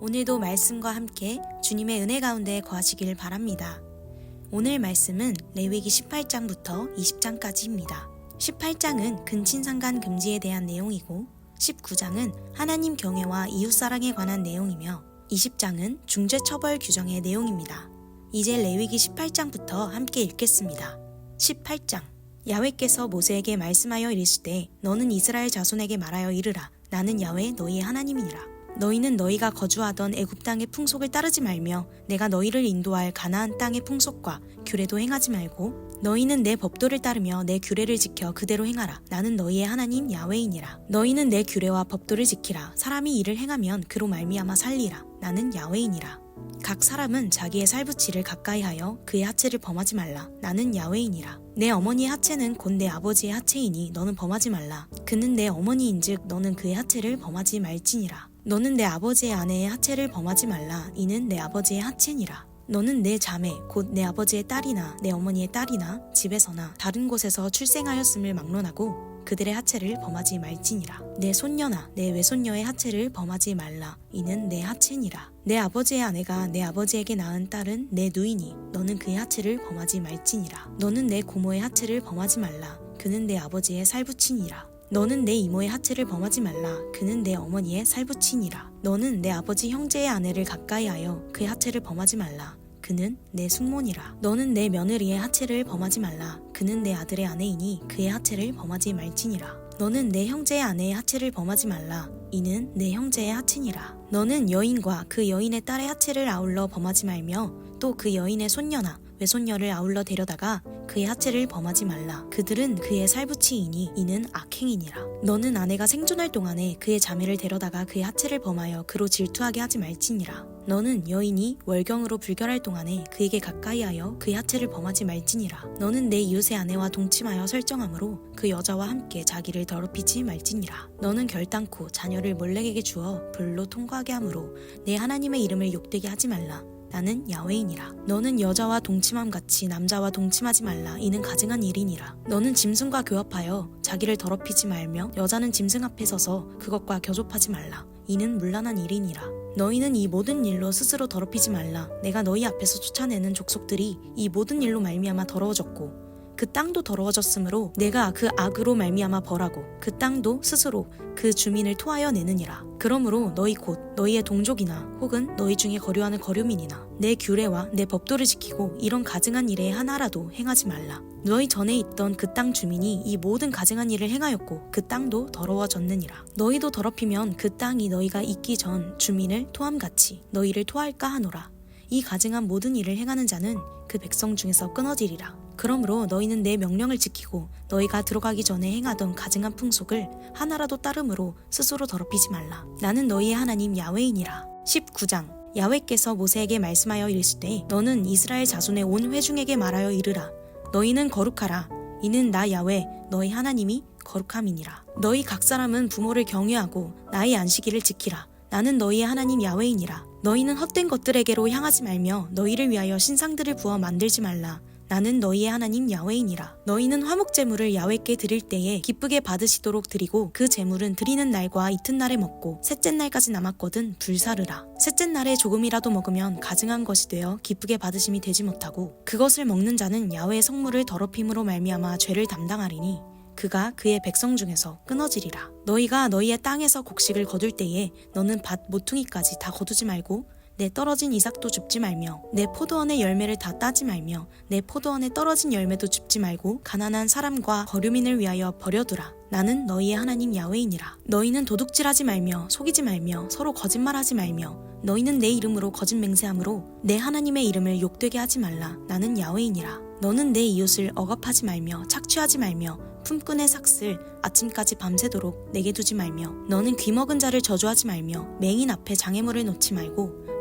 오늘도 말씀과 함께 주님의 은혜 가운데 거하시길 바랍니다. 오늘 말씀은 레위기 18장부터 20장까지입니다. 18장은 근친상간 금지에 대한 내용이고 19장은 하나님 경외와 이웃사랑에 관한 내용이며 20장은 중죄처벌 규정의 내용입니다. 이제 레위기 18장부터 함께 읽겠습니다. 18장 야훼께서 모세에게 말씀하여 이르시되 너는 이스라엘 자손에게 말하여 이르라 나는 야훼 너희의 하나님이니라 너희는 너희가 거주하던 애굽 땅의 풍속을 따르지 말며 내가 너희를 인도할 가나안 땅의 풍속과 규례도 행하지 말고 너희는 내 법도를 따르며 내 규례를 지켜 그대로 행하라 나는 너희의 하나님 야훼이니라 너희는 내 규례와 법도를 지키라 사람이 이를 행하면 그로 말미암아 살리라 나는 야훼이니라 각 사람은 자기의 살부치를 가까이 하여 그의 하체를 범하지 말라. 나는 야훼이니라. 내 어머니의 하체는 곧 내 아버지의 하체이니 너는 범하지 말라. 그는 내 어머니인즉 너는 그의 하체를 범하지 말지니라. 너는 내 아버지의 아내의 하체를 범하지 말라. 이는 내 아버지의 하체니라. 너는 내 자매 곧 내 아버지의 딸이나 내 어머니의 딸이나 집에서나 다른 곳에서 출생하였음을 막론하고 그들의 하체를 범하지 말지니라. 내 손녀나 내 외손녀의 하체를 범하지 말라. 이는 내 하체니라. 내 아버지의 아내가 내 아버지에게 낳은 딸은 내 누이니 너는 그의 하체를 범하지 말지니라. 너는 내 고모의 하체를 범하지 말라. 그는 내 아버지의 살부친이라. 너는 내 이모의 하체를 범하지 말라. 그는 내 어머니의 살부친이라. 너는 내 아버지 형제의 아내를 가까이 하여 그의 하체를 범하지 말라. 그는 내 숙모니라. 너는 내 며느리의 하체를 범하지 말라. 그는 내 아들의 아내이니 그의 하체를 범하지 말지니라. 너는 내 형제의 아내의 하체를 범하지 말라. 이는 내 형제의 하체니라. 너는 여인과 그 여인의 딸의 하체를 아울러 범하지 말며 또 그 여인의 손녀나 외손녀를 아울러 데려다가 그의 하체를 범하지 말라. 그들은 그의 살부치이니 이는 악행이니라. 너는 아내가 생존할 동안에 그의 자매를 데려다가 그의 하체를 범하여 그로 질투하게 하지 말지니라. 너는 여인이 월경으로 불결할 동안에 그에게 가까이하여 그의 하체를 범하지 말지니라. 너는 내 이웃의 아내와 동침하여 설정함으로 그 여자와 함께 자기를 더럽히지 말지니라. 너는 결단코 자녀를 몰렉에게 주어 불로 통과하게 하므로 내 하나님의 이름을 욕되게 하지 말라. 나는 야훼이니라. 너는 여자와 동침함 같이 남자와 동침하지 말라. 이는 가증한 일이니라. 너는 짐승과 교합하여 자기를 더럽히지 말며 여자는 짐승 앞에 서서 그것과 교접하지 말라. 이는 문란한 일이니라. 너희는 이 모든 일로 스스로 더럽히지 말라. 내가 너희 앞에서 쫓아내는 족속들이 이 모든 일로 말미암아 더러워졌고 그 땅도 더러워졌으므로 내가 그 악으로 말미암아 벌하고 그 땅도 스스로 그 주민을 토하여 내느니라. 그러므로 너희 곧 너희의 동족이나 혹은 너희 중에 거류하는 거류민이나 내 규례와 내 법도를 지키고 이런 가증한 일에 하나라도 행하지 말라. 너희 전에 있던 그 땅 주민이 이 모든 가증한 일을 행하였고 그 땅도 더러워졌느니라. 너희도 더럽히면 그 땅이 너희가 있기 전 주민을 토함같이 너희를 토할까 하노라. 이 가증한 모든 일을 행하는 자는 그 백성 중에서 끊어지리라. 그러므로 너희는 내 명령을 지키고 너희가 들어가기 전에 행하던 가증한 풍속을 하나라도 따름으로 스스로 더럽히지 말라. 나는 너희의 하나님 야훼이니라. 19장 야훼께서 모세에게 말씀하여 이르시되 너는 이스라엘 자손의 온 회중에게 말하여 이르라. 너희는 거룩하라. 이는 나 야훼 너희 하나님이 거룩함이니라. 너희 각 사람은 부모를 경외하고 나의 안식일을 지키라. 나는 너희의 하나님 야훼이니라. 너희는 헛된 것들에게로 향하지 말며 너희를 위하여 신상들을 부어 만들지 말라. 나는 너희의 하나님 야훼이니라. 너희는 화목 제물을 야훼께 드릴 때에 기쁘게 받으시도록 드리고 그 제물은 드리는 날과 이튿날에 먹고 셋째 날까지 남았거든 불사르라. 셋째 날에 조금이라도 먹으면 가증한 것이 되어 기쁘게 받으심이 되지 못하고 그것을 먹는 자는 야훼의 성물을 더럽힘으로 말미암아 죄를 담당하리니 그가 그의 백성 중에서 끊어지리라. 너희가 너희의 땅에서 곡식을 거둘 때에 너는 밭 모퉁이까지 다 거두지 말고 내 떨어진 이삭도 줍지 말며 내 포도원의 열매를 다 따지 말며 내 포도원에 떨어진 열매도 줍지 말고 가난한 사람과 거류민을 위하여 버려두라. 나는 너희의 하나님 야훼이니라. 너희는 도둑질하지 말며 속이지 말며 서로 거짓말하지 말며 너희는 내 이름으로 거짓 맹세함으로 내 하나님의 이름을 욕되게 하지 말라. 나는 야훼이니라. 너는 내 이웃을 억압하지 말며 착취하지 말며 품꾼의 삭슬 아침까지 밤새도록 내게 두지 말며 너는 귀먹은 자를 저주하지 말며 맹인 앞에 장애물을 놓지 말고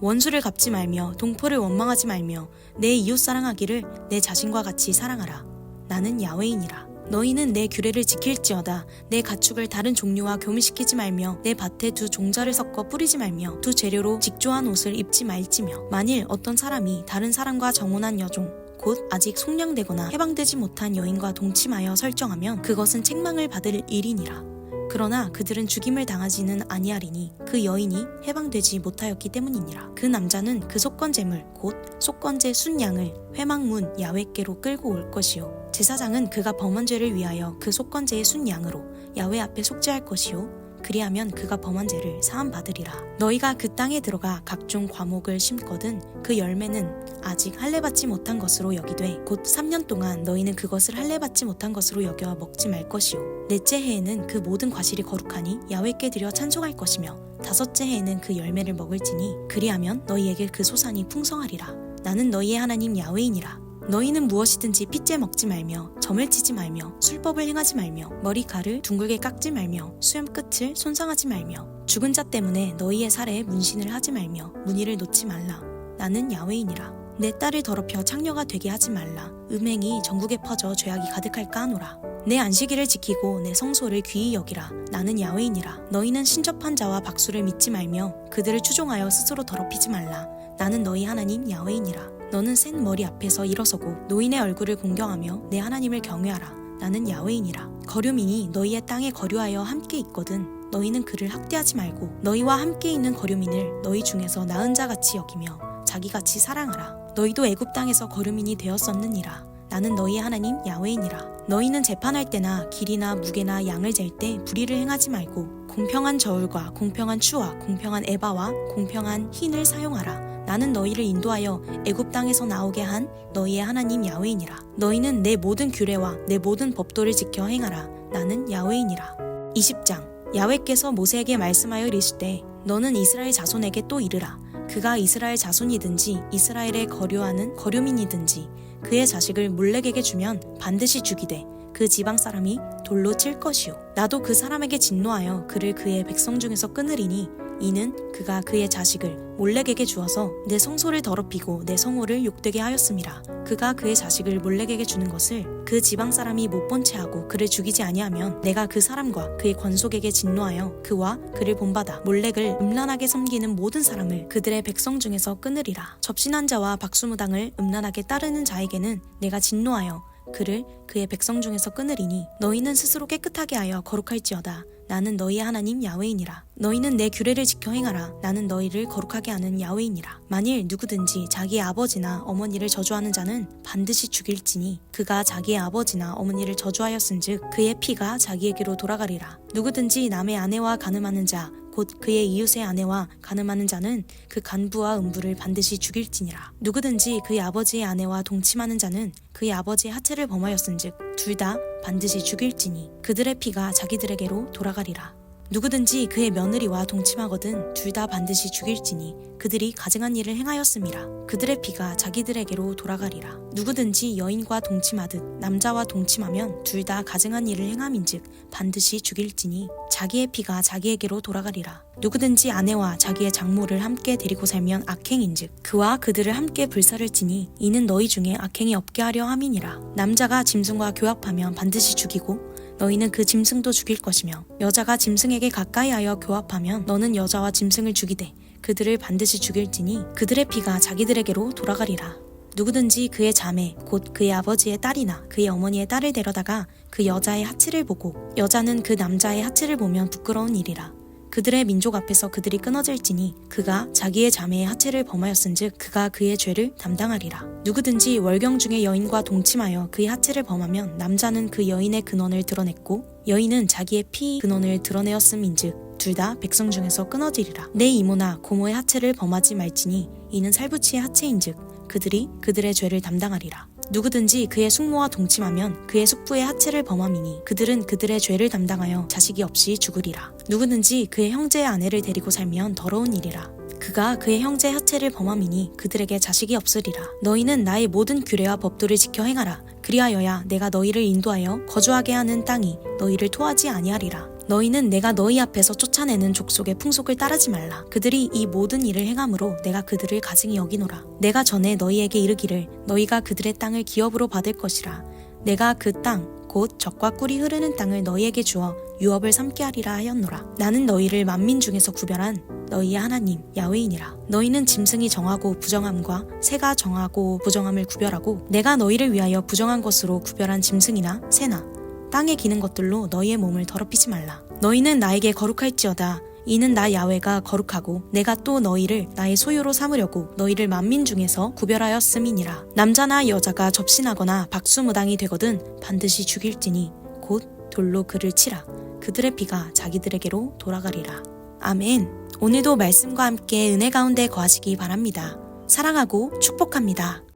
원수를 갚지 말며 동포를 원망하지 말며 내 이웃 사랑하기를 내 자신과 같이 사랑하라. 나는 야외인이라. 너희는 내 규례를 지킬지어다. 내 가축을 다른 종류와 교미시키지 말며 내 밭에 두 종자를 섞어 뿌리지 말며 두 재료로 직조한 옷을 입지 말지며 만일 어떤 사람이 다른 사람과 정혼한 여종 곧 아직 속량되거나 해방되지 못한 여인과 동침하여 설정하면 그것은 책망을 받을 일이니라. 그러나 그들은 죽임을 당하지는 아니하리니 그 여인이 해방되지 못하였기 때문이니라. 그 남자는 그 속건제물 곧 속건제 순양을 회막문 야외께로 끌고 올 것이요. 제사장은 그가 범한 죄를 위하여 그 속건제의 순양으로 야외 앞에 속죄할 것이요. 그리하면 그가 범한 죄를 사함 받으리라. 너희가 그 땅에 들어가 각종 과목을 심거든 그 열매는 아직 할례 받지 못한 것으로 여기되 곧 3년 동안 너희는 그것을 할례 받지 못한 것으로 여겨 먹지 말 것이요 넷째 해에는 그 모든 과실이 거룩하니 야외께 드려 찬송할 것이며 다섯째 해에는 그 열매를 먹을지니 그리하면 너희에게 그 소산이 풍성하리라. 나는 너희의 하나님 야외이니라 너희는 무엇이든지 핏째 먹지 말며 점을 치지 말며 술법을 행하지 말며 머리칼을 둥글게 깎지 말며 수염 끝을 손상하지 말며 죽은 자 때문에 너희의 살에 문신을 하지 말며 무늬를 놓지 말라. 나는 야외이니라. 내 딸을 더럽혀 창녀가 되게 하지 말라. 음행이 전국에 퍼져 죄악이 가득할까 하노라. 내 안식일을 지키고 내 성소를 귀히 여기라. 나는 야외이니라. 너희는 신접한 자와 박수를 믿지 말며 그들을 추종하여 스스로 더럽히지 말라. 나는 너희 하나님 야외이니라 너는 센 머리 앞에서 일어서고 노인의 얼굴을 공경하며 내 하나님을 경외하라. 나는 야외이니라. 거류민이 너희의 땅에 거류하여 함께 있거든. 너희는 그를 학대하지 말고 너희와 함께 있는 거류민을 너희 중에서 나은 자 같이 여기며 자기같이 사랑하라. 너희도 애굽 땅에서 거류민이 되었었느니라. 나는 너희 하나님 야외이니라. 너희는 재판할 때나 길이나 무게나 양을 잴 때 불의를 행하지 말고 공평한 저울과 공평한 추와 공평한 에바와 공평한 흰을 사용하라 나는 너희를 인도하여 애굽 땅에서 나오게 한 너희의 하나님 야외이니라. 너희는 내 모든 규례와 내 모든 법도를 지켜 행하라. 나는 야외이니라. 20장. 야외께서 모세에게 말씀하여 이르시되 너는 이스라엘 자손에게 또 이르라. 그가 이스라엘 자손이든지 이스라엘에 거류하는 거류민이든지 그의 자식을 몰렉에게 주면 반드시 죽이되 그 지방 사람이 돌로 칠 것이요. 나도 그 사람에게 진노하여 그를 그의 백성 중에서 끊으리니 이는 그가 그의 자식을 몰렉에게 주어서 내 성소를 더럽히고 내 성호를 욕되게 하였음이라 그가 그의 자식을 몰렉에게 주는 것을 그 지방 사람이 못 본 채 하고 그를 죽이지 아니하면 내가 그 사람과 그의 권속에게 진노하여 그와 그를 본받아 몰렉을 음란하게 섬기는 모든 사람을 그들의 백성 중에서 끊으리라. 접신한 자와 박수무당을 음란하게 따르는 자에게는 내가 진노하여 그를 그의 백성 중에서 끊으리니 너희는 스스로 깨끗하게 하여 거룩할지어다 나는 너희의 하나님 야외이니라. 너희는 내 규례를 지켜 행하라. 나는 너희를 거룩하게 하는 야외이니라. 만일 누구든지 자기의 아버지나 어머니를 저주하는 자는 반드시 죽일지니 그가 자기의 아버지나 어머니를 저주하였은즉 그의 피가 자기에게로 돌아가리라. 누구든지 남의 아내와 가늠하는 자 곧 그의 이웃의 아내와 가늠하는 자는 그 간부와 음부를 반드시 죽일지니라. 누구든지 그의 아버지의 아내와 동침하는 자는 그의 아버지의 하체를 범하였은즉 둘 다 반드시 죽일지니 그들의 피가 자기들에게로 돌아가리라. 누구든지 그의 며느리와 동침하거든 둘 다 반드시 죽일지니 그들이 가증한 일을 행하였음이라 그들의 피가 자기들에게로 돌아가리라. 누구든지 여인과 동침하듯 남자와 동침하면 둘 다 가증한 일을 행함인즉 반드시 죽일지니 자기의 피가 자기에게로 돌아가리라. 누구든지 아내와 자기의 장모를 함께 데리고 살면 악행인즉 그와 그들을 함께 불살을지니 이는 너희 중에 악행이 없게 하려 함이니라. 남자가 짐승과 교합하면 반드시 죽이고 너희는 그 짐승도 죽일 것이며 여자가 짐승에게 가까이하여 교합하면 너는 여자와 짐승을 죽이되 그들을 반드시 죽일지니 그들의 피가 자기들에게로 돌아가리라. 누구든지 그의 자매 곧 그의 아버지의 딸이나 그의 어머니의 딸을 데려다가 그 여자의 하체를 보고 여자는 그 남자의 하체를 보면 부끄러운 일이라. 그들의 민족 앞에서 그들이 끊어질지니 그가 자기의 자매의 하체를 범하였은즉 그가 그의 죄를 담당하리라. 누구든지 월경 중에 여인과 동침하여 그의 하체를 범하면 남자는 그 여인의 근원을 드러냈고 여인은 자기의 피 근원을 드러내었음인즉 둘다 백성 중에서 끊어지리라. 내 이모나 고모의 하체를 범하지 말지니 이는 살부치의 하체인즉 그들이 그들의 죄를 담당하리라. 누구든지 그의 숙모와 동침하면 그의 숙부의 하체를 범함이니 그들은 그들의 죄를 담당하여 자식이 없이 죽으리라. 누구든지 그의 형제의 아내를 데리고 살면 더러운 일이라. 그가 그의 형제의 하체를 범함이니 그들에게 자식이 없으리라. 너희는 나의 모든 규례와 법도를 지켜 행하라. 그리하여야 내가 너희를 인도하여 거주하게 하는 땅이 너희를 토하지 아니하리라. 너희는 내가 너희 앞에서 쫓아내는 족속의 풍속을 따르지 말라. 그들이 이 모든 일을 행함으로 내가 그들을 가증히 여기노라. 내가 전에 너희에게 이르기를 너희가 그들의 땅을 기업으로 받을 것이라. 내가 그 땅, 곧 적과 꿀이 흐르는 땅을 너희에게 주어 유업을 삼게 하리라 하였노라. 나는 너희를 만민 중에서 구별한 너희의 하나님 야훼이니라. 너희는 짐승이 정하고 부정함과 새가 정하고 부정함을 구별하고 내가 너희를 위하여 부정한 것으로 구별한 짐승이나 새나 땅에 기는 것들로 너희의 몸을 더럽히지 말라. 너희는 나에게 거룩할지어다. 이는 나 야훼가 거룩하고 내가 또 너희를 나의 소유로 삼으려고 너희를 만민 중에서 구별하였음이니라. 남자나 여자가 접신하거나 박수무당이 되거든 반드시 죽일지니 곧 돌로 그를 치라. 그들의 피가 자기들에게로 돌아가리라. 아멘. 오늘도 말씀과 함께 은혜 가운데 거하시기 바랍니다. 사랑하고 축복합니다.